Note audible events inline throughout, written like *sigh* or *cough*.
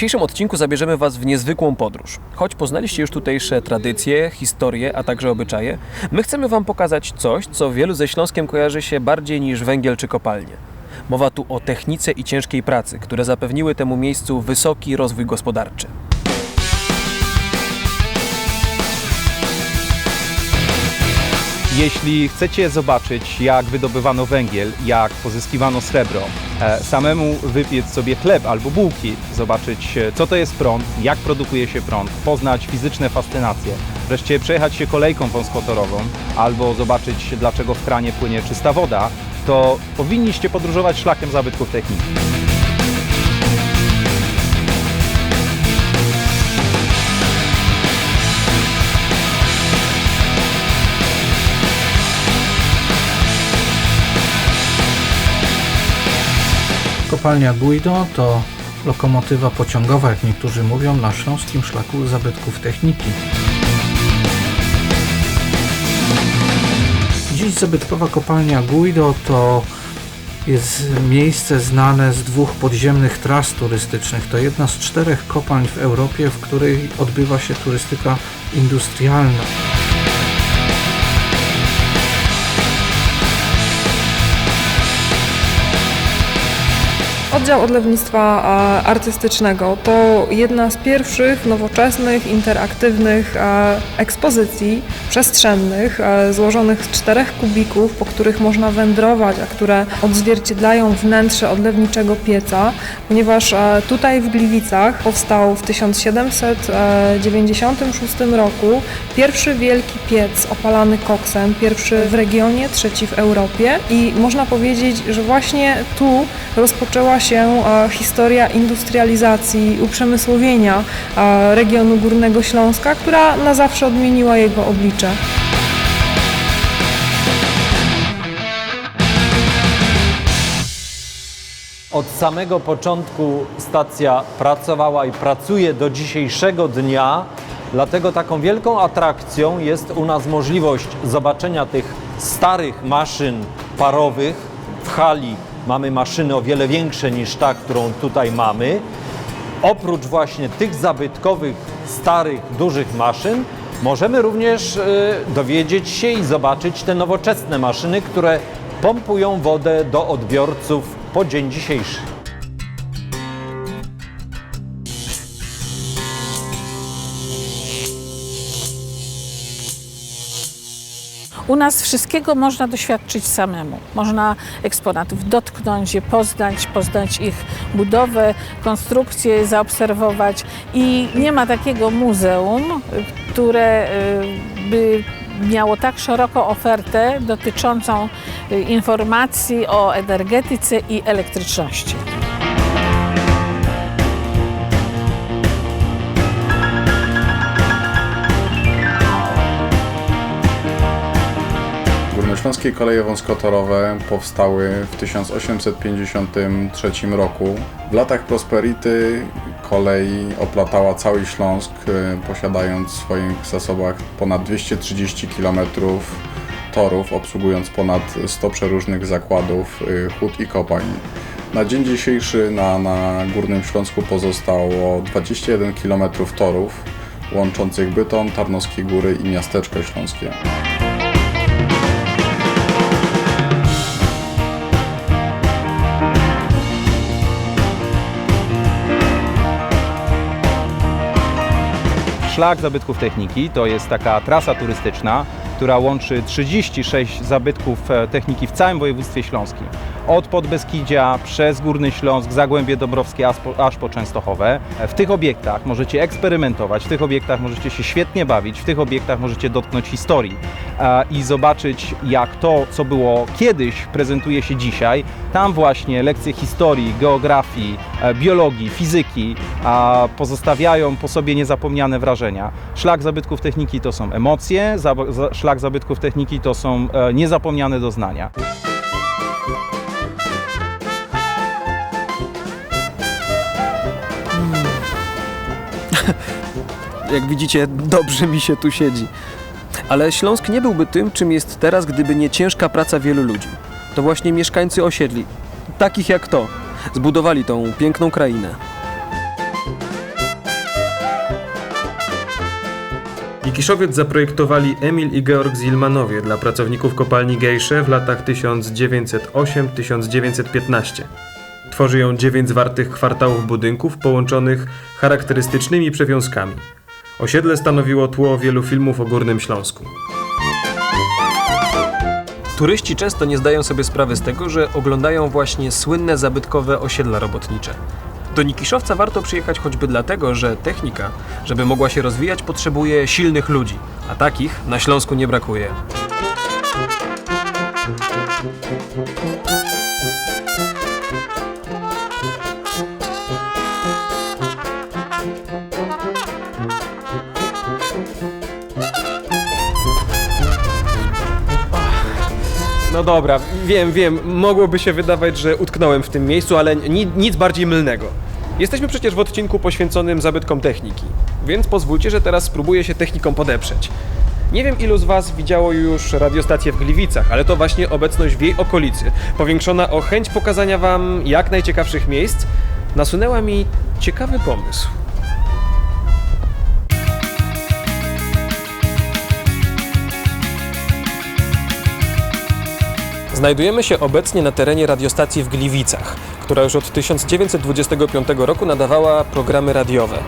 dzisiejszym odcinku zabierzemy Was w niezwykłą podróż. Choć poznaliście już tutejsze tradycje, historie, a także obyczaje, my chcemy Wam pokazać coś, co wielu ze Śląskiem kojarzy się bardziej niż węgiel czy kopalnie. Mowa tu o technice i ciężkiej pracy, które zapewniły temu miejscu wysoki rozwój gospodarczy. Jeśli chcecie zobaczyć, jak wydobywano węgiel, jak pozyskiwano srebro, e, samemu wypiec sobie chleb albo bułki, zobaczyć, e, co to jest prąd, jak produkuje się prąd, poznać fizyczne fascynacje, wreszcie przejechać się kolejką wąskotorową albo zobaczyć, dlaczego w kranie płynie czysta woda, to powinniście podróżować szlakiem zabytków techniki. Kopalnia Guido to lokomotywa pociągowa, jak niektórzy mówią, na śląskim szlaku zabytków techniki. Dziś zabytkowa kopalnia Guido to jest miejsce znane z dwóch podziemnych tras turystycznych. To jedna z czterech kopalń w Europie, w której odbywa się turystyka industrialna. Oddział Odlewnictwa e, Artystycznego. To jedna z pierwszych nowoczesnych, interaktywnych e, ekspozycji przestrzennych e, złożonych z czterech kubików, po których można wędrować, a które odzwierciedlają wnętrze odlewniczego pieca, ponieważ tutaj w Gliwicach powstał w 1796 roku pierwszy wielki piec opalany koksem, pierwszy w regionie, trzeci w Europie. I można powiedzieć, że właśnie tu rozpoczęła się e, historia industrializacji, uprzemysłowienia regionu Górnego Śląska, która na zawsze odmieniła jego oblicze. Od samego początku stacja pracowała i pracuje do dzisiejszego dnia, dlatego taką wielką atrakcją jest u nas możliwość zobaczenia tych starych maszyn parowych. W hali mamy maszyny o wiele większe niż ta, którą tutaj mamy. Oprócz właśnie tych zabytkowych, starych, dużych maszyn, możemy również e, dowiedzieć się i zobaczyć te nowoczesne maszyny, które pompują wodę do odbiorców po dzień dzisiejszy. U nas wszystkiego można doświadczyć samemu. Można eksponatów dotknąć, je poznać, poznać ich budowę, konstrukcję, zaobserwować. I nie ma takiego muzeum, które y, by miało tak szeroką ofertę dotyczącą y, informacji o energetyce i elektryczności. Górnośląskie koleje wąskotorowe powstały w 1853 roku. W latach Prosperity kolej oplatała cały Śląsk, e, posiadając w swoich zasobach ponad 230 km torów, obsługując ponad 100 przeróżnych zakładów, e, hut i kopalń. Na dzień dzisiejszy na, na Górnym Śląsku pozostało 21 km torów łączących Bytom, Tarnowskie Góry i Miasteczko Śląskie. Szlak zabytków techniki to jest taka trasa turystyczna, która łączy 36 zabytków e, techniki w całym województwie śląskim. Od Podbeskidzia przez Górny Śląsk, Zagłębie Dąbrowskie aż po, aż po Częstochowę. E, W tych obiektach możecie eksperymentować, w tych obiektach możecie się świetnie bawić, w tych obiektach możecie dotknąć historii i zobaczyć jak to, co było kiedyś, prezentuje się dzisiaj. Tam właśnie lekcje historii, geografii, e, biologii, fizyki pozostawiają po sobie niezapomniane wrażenia. Szlak zabytków techniki to są emocje, szlak zabytków techniki to są e, niezapomniane doznania. Jak widzicie, dobrze mi się tu siedzi. Ale Śląsk nie byłby tym, czym jest teraz, gdyby nie ciężka praca wielu ludzi. To właśnie mieszkańcy osiedli, takich jak to, zbudowali tą piękną krainę. Kikiszowiec zaprojektowali Emil i Georg Zilmanowie dla pracowników kopalni Gejsze w latach 1908-1915. Tworzy ją dziewięć zwartych kwartałów budynków połączonych charakterystycznymi przewiązkami – Osiedle stanowiło tło wielu filmów o Górnym Śląsku. Turyści często nie zdają sobie sprawy z tego, że oglądają właśnie słynne zabytkowe osiedla robotnicze. Do Nikiszowca warto przyjechać choćby dlatego, że technika, żeby mogła się rozwijać, potrzebuje silnych ludzi, a takich na Śląsku nie brakuje. No dobra, wiem, wiem, mogłoby się wydawać, że utknąłem w tym miejscu, ale ni nic bardziej mylnego. Jesteśmy przecież w odcinku poświęconym zabytkom techniki, więc pozwólcie, że teraz spróbuję się techniką podeprzeć. Nie wiem, ilu z Was widziało już radiostację w Gliwicach, ale to właśnie obecność w jej okolicy, powiększona o chęć pokazania Wam jak najciekawszych miejsc, nasunęła mi ciekawy pomysł. Znajdujemy się obecnie na terenie radiostacji w Gliwicach, która już od 1925 roku nadawała programy radiowe.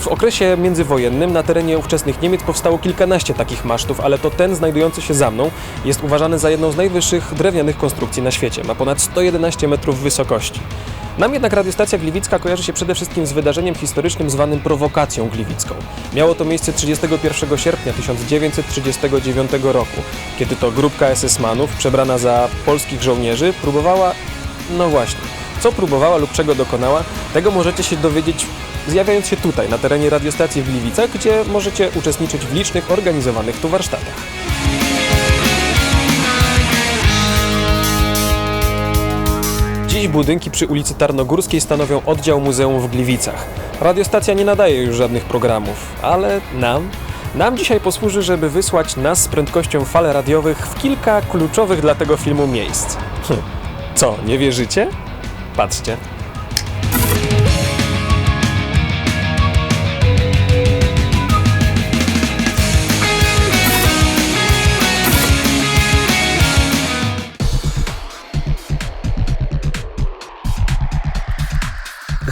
W okresie międzywojennym na terenie ówczesnych Niemiec powstało kilkanaście takich masztów, ale to ten znajdujący się za mną jest uważany za jedną z najwyższych drewnianych konstrukcji na świecie. Ma ponad 111 metrów wysokości. Nam jednak radiostacja gliwicka kojarzy się przede wszystkim z wydarzeniem historycznym zwanym prowokacją gliwicką. Miało to miejsce 31 sierpnia 1939 roku, kiedy to grupka SS-manów przebrana za polskich żołnierzy próbowała, no właśnie, co próbowała lub czego dokonała, tego możecie się dowiedzieć zjawiając się tutaj, na terenie radiostacji w Gliwicach, gdzie możecie uczestniczyć w licznych organizowanych tu warsztatach. Dziś budynki przy ulicy Tarnogórskiej stanowią oddział muzeum w Gliwicach. Radiostacja nie nadaje już żadnych programów, ale nam, nam dzisiaj posłuży, żeby wysłać nas z prędkością fal radiowych w kilka kluczowych dla tego filmu miejsc. Hm. Co, nie wierzycie? Patrzcie.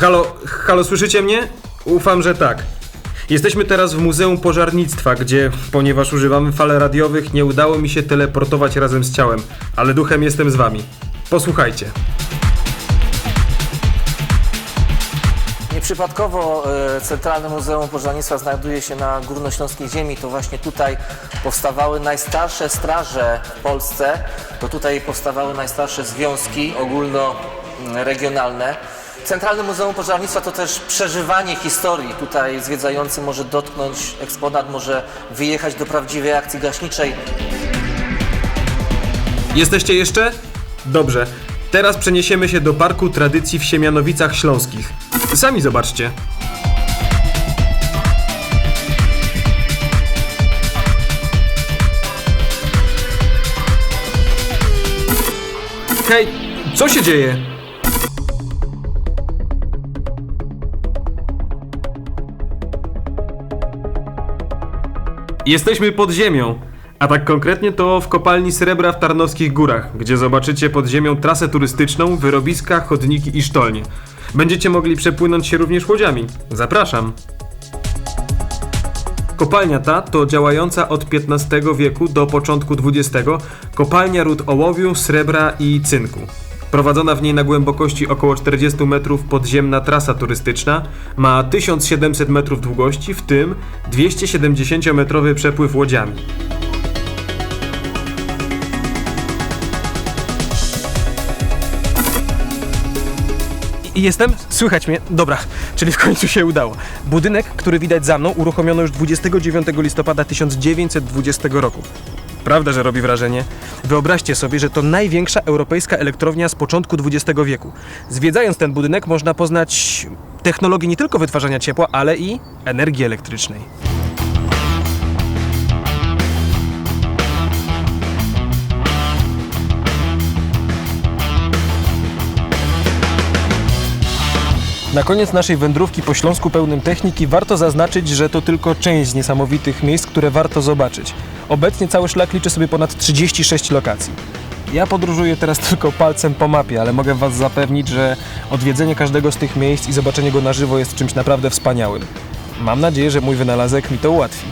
Halo, halo, słyszycie mnie? Ufam, że tak. Jesteśmy teraz w Muzeum Pożarnictwa, gdzie, ponieważ używamy fal radiowych, nie udało mi się teleportować razem z ciałem, ale duchem jestem z wami. Posłuchajcie. Nieprzypadkowo e, Centralne Muzeum Pożarnictwa znajduje się na górnośląskiej ziemi. To właśnie tutaj powstawały najstarsze straże w Polsce. To tutaj powstawały najstarsze związki ogólnoregionalne. Centralne Muzeum Pożarnictwa to też przeżywanie historii. Tutaj zwiedzający może dotknąć eksponat, może wyjechać do prawdziwej akcji gaśniczej. Jesteście jeszcze? Dobrze. Teraz przeniesiemy się do Parku Tradycji w Siemianowicach Śląskich. Sami zobaczcie. Hej, co się dzieje? Jesteśmy pod ziemią. A tak konkretnie to w kopalni srebra w Tarnowskich Górach, gdzie zobaczycie pod ziemią trasę turystyczną, wyrobiska, chodniki i sztolnie. Będziecie mogli przepłynąć się również łodziami. Zapraszam. Kopalnia ta to działająca od XV wieku do początku XX kopalnia ród ołowiu, srebra i cynku. Prowadzona w niej na głębokości około 40 metrów podziemna trasa turystyczna ma 1700 metrów długości, w tym 270-metrowy przepływ łodziami. Jestem? Słychać mnie? Dobra, czyli w końcu się udało. Budynek, który widać za mną, uruchomiono już 29 listopada 1920 roku. Prawda, że robi wrażenie? Wyobraźcie sobie, że to największa europejska elektrownia z początku XX wieku. Zwiedzając ten budynek można poznać technologię nie tylko wytwarzania ciepła, ale i energii elektrycznej. Na koniec naszej wędrówki po Śląsku pełnym techniki warto zaznaczyć, że to tylko część z niesamowitych miejsc, które warto zobaczyć. Obecnie cały szlak liczy sobie ponad 36 lokacji. Ja podróżuję teraz *laughs* tylko palcem po mapie, ale mogę Was zapewnić, że odwiedzenie każdego z tych miejsc i zobaczenie go na żywo jest czymś naprawdę wspaniałym. Mam nadzieję, że mój wynalazek mi to ułatwi.